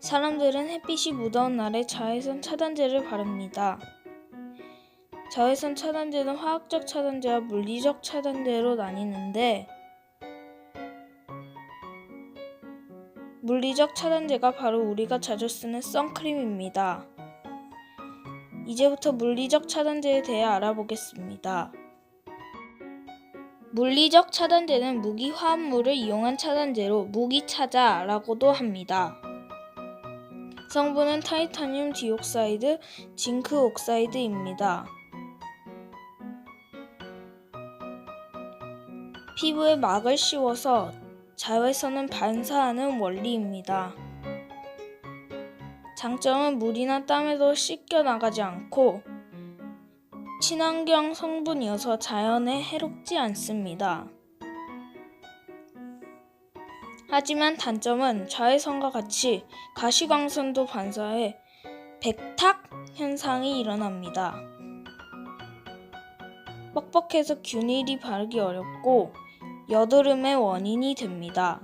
사람들은 햇빛이 무더운 날에 자외선 차단제를 바릅니다. 자외선 차단제는 화학적 차단제와 물리적 차단제로 나뉘는데 물리적 차단제가 바로 우리가 자주 쓰는 선크림입니다. 이제부터 물리적 차단제에 대해 알아보겠습니다. 물리적 차단제는 무기 화합물을 이용한 차단제로 무기차자라고도 합니다. 성분은 타이타늄 디옥사이드, 징크 옥사이드입니다. 피부에 막을 씌워서 자외선을 반사하는 원리입니다. 장점은 물이나 땀에도 씻겨 나가지 않고 친환경 성분이어서 자연에 해롭지 않습니다. 하지만 단점은 자외선과 같이 가시광선도 반사해 백탁 현상이 일어납니다. 뻑뻑해서 균일이 바르기 어렵고 여드름의 원인이 됩니다.